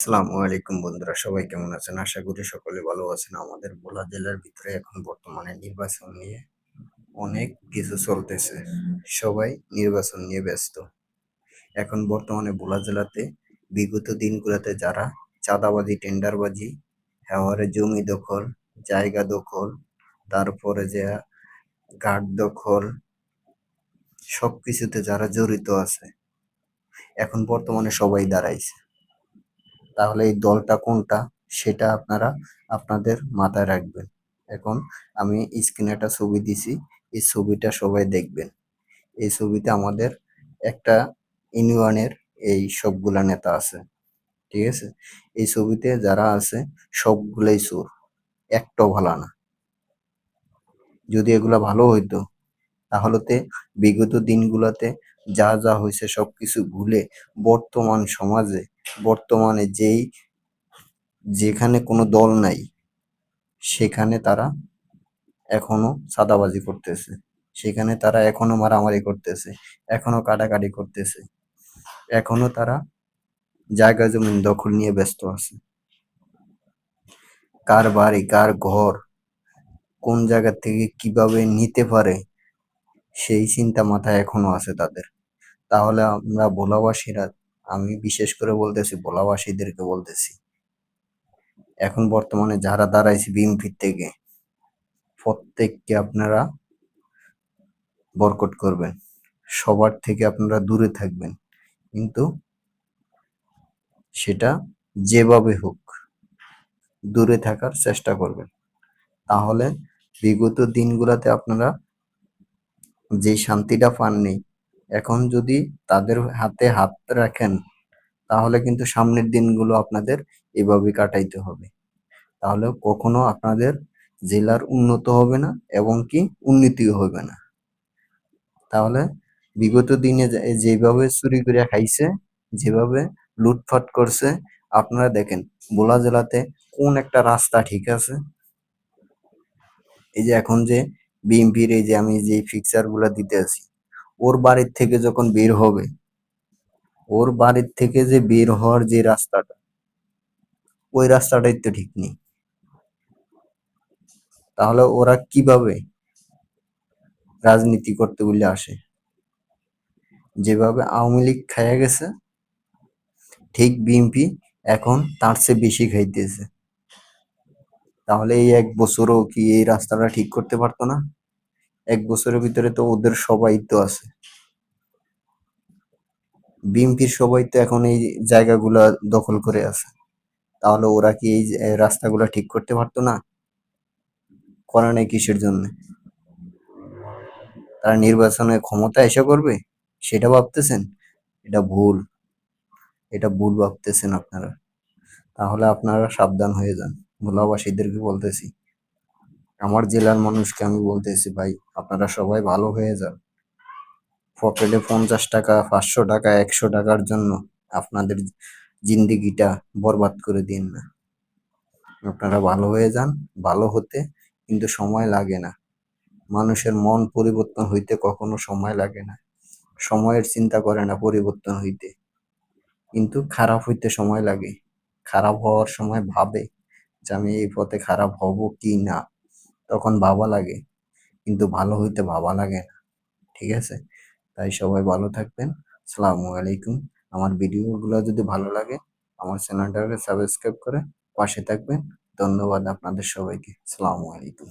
আসসালামু আলাইকুম বন্ধুরা, সবাই কেমন আছেন? আশা করি সকলে ভালো আছেন। আমাদের ভোলা জেলার ভিতরে এখন বর্তমানে নির্বাচন নিয়ে অনেক কিছু চলতেছে। সবাই নির্বাচন নিয়ে ব্যস্ত। এখন বর্তমানে ভোলা জেলাতে বিগত দিনগুলোতে যারা চাঁদাবাজি, টেন্ডারবাজি, হাওয়ারে জমি দখল, জায়গা দখল, তারপরে যে গার্ড দখল, সবকিছুতে যারা জড়িত আছে, এখন বর্তমানে সবাই দাঁড়াইছে। তাহলে এই দলটা কোনটা সেটা আপনারা আপনাদের মাথায় রাখবেন। এখন আমি স্ক্রিনে একটা ছবি দিছি, এই ছবিটা সবাই দেখবেন। এই ছবিতে আমাদের একটা ইউনিয়নের এই সবগুলা নেতা আছে, ঠিক আছে? এই ছবিতে যারা আছে সবগুলাই চোর একটাও ভালো না। যদি এগুলা ভালো হইতো তাহলেতে বিগত দিনগুলোতে যা যা হয়েছে সবকিছু ভুলে বর্তমান সমাজে, বর্তমানে যেই, যেখানে কোনো দল নাই, সেখানে তারা এখনও সাদাবাজি করতেছে। সেখানে তারা এখনও মারামারি করতেছে, এখনও কাটাকাটি করতেছে, এখনও তারা জায়গা জমিন দখল নিয়ে ব্যস্ত আছে। কার বাড়ি, কার ঘর, কোন জায়গা থেকে কীভাবে নিতে পারে, সেই চিন্তা মাথায় এখনও আছে তাদের। তাহলে আমরা ভোলাবাসীরা আমি বিশেষ করে বলতেছি ভোলাবাসীদেরকে বলতেছি। এখন বর্তমানে যারা দাঁড়াইছে বিএনপির থেকে, প্রত্যেককে আপনারা বরকট করবেন। সবার থেকে আপনারা দূরে থাকবেন। কিন্তু সেটা যেভাবে হোক, দূরে থাকার চেষ্টা করবেন। তাহলে বিগত দিনগুলোতে আপনারা যে শান্তিটা পাননি এখন যদি তাদের হাতে হাত রাখেন, তাহলে কিন্তু সামনের দিনগুলো আপনাদের এভাবে কাটাইতে হবে। তাহলে কখনো আপনাদের জেলার উন্নত হবে না এবং কি উন্নতিও হবে না। তাহলে বিগত দিনে যেভাবে চুরি করে খাইছে, যেভাবে লুটফাট করছে, আপনারা দেখেন বোলা জেলাতে কোন একটা রাস্তা ঠিক আছে? এই যে এখন যে বিএমপির এই যে আমি যে ফিক্সারগুলা দিতে আছি ওর বাড়ির থেকে যখন বের হবে, ওর বাড়ির থেকে যে বের হওয়ার যে রাস্তাটা, ওই রাস্তাটাই তো ঠিক নেই। তাহলে ওরা কীভাবে রাজনীতি করতে বলে আসে? যেভাবে আওয়ামী লীগ খাইয়া গেছে, ঠিক বিএনপি এখন তার চেয়ে বেশি খাইতেছে। তাহলে এই এক বছরও কি এই রাস্তাটা ঠিক করতে পারতো না? এক বছরের ভিতরে তো ওদের সবাই তো আছে। বিএনপির সবাই তো এখন এই জায়গাগুলা দখল করে আছে। তাহলে ওরা কি এই রাস্তাগুলা ঠিক করতে পারতো না? করে নাই কিসের জন্য? তারা নির্বাচনে ক্ষমতা এসে করবে? সেটা ভাবতেছেন? এটা ভুল। এটা ভুল ভাবতেছেন আপনারা। তাহলে আপনারা সাবধান হয়ে যান। ভোলাবাসীদেরকে বলতেছি। আমার জেলার মানুষকে আমি বলতেছি, ভাই, আপনারা সবাই ভালো হয়ে যান। পকেটে পঞ্চাশ টাকা, পাঁচশো টাকা, একশো টাকার জন্য আপনাদের জিন্দিগিটা বরবাদ করে দিন না। আপনারা ভালো হয়ে যান, ভালো হতে কিন্তু সময় লাগে না। মানুষের মন পরিবর্তন হইতে কখনো সময় লাগে না। সময়ের চিন্তা করে না পরিবর্তন হইতে। কিন্তু খারাপ হইতে সময় লাগে। খারাপ হওয়ার সময় ভাবে যে আমি এই পথে খারাপ হব কি না। তখন ভাবা লাগে। কিন্তু ভালো হইতে ভাবা লাগে না, ঠিক আছে? তাই সবাই ভালো থাকবেন। সালামু আলাইকুম। আমার ভিডিওগুলো যদি ভালো লাগে, আমার চ্যানেলটাকে সাবস্ক্রাইব করে পাশে থাকবেন। ধন্যবাদ আপনাদের সবাইকে। সালামু আলাইকুম।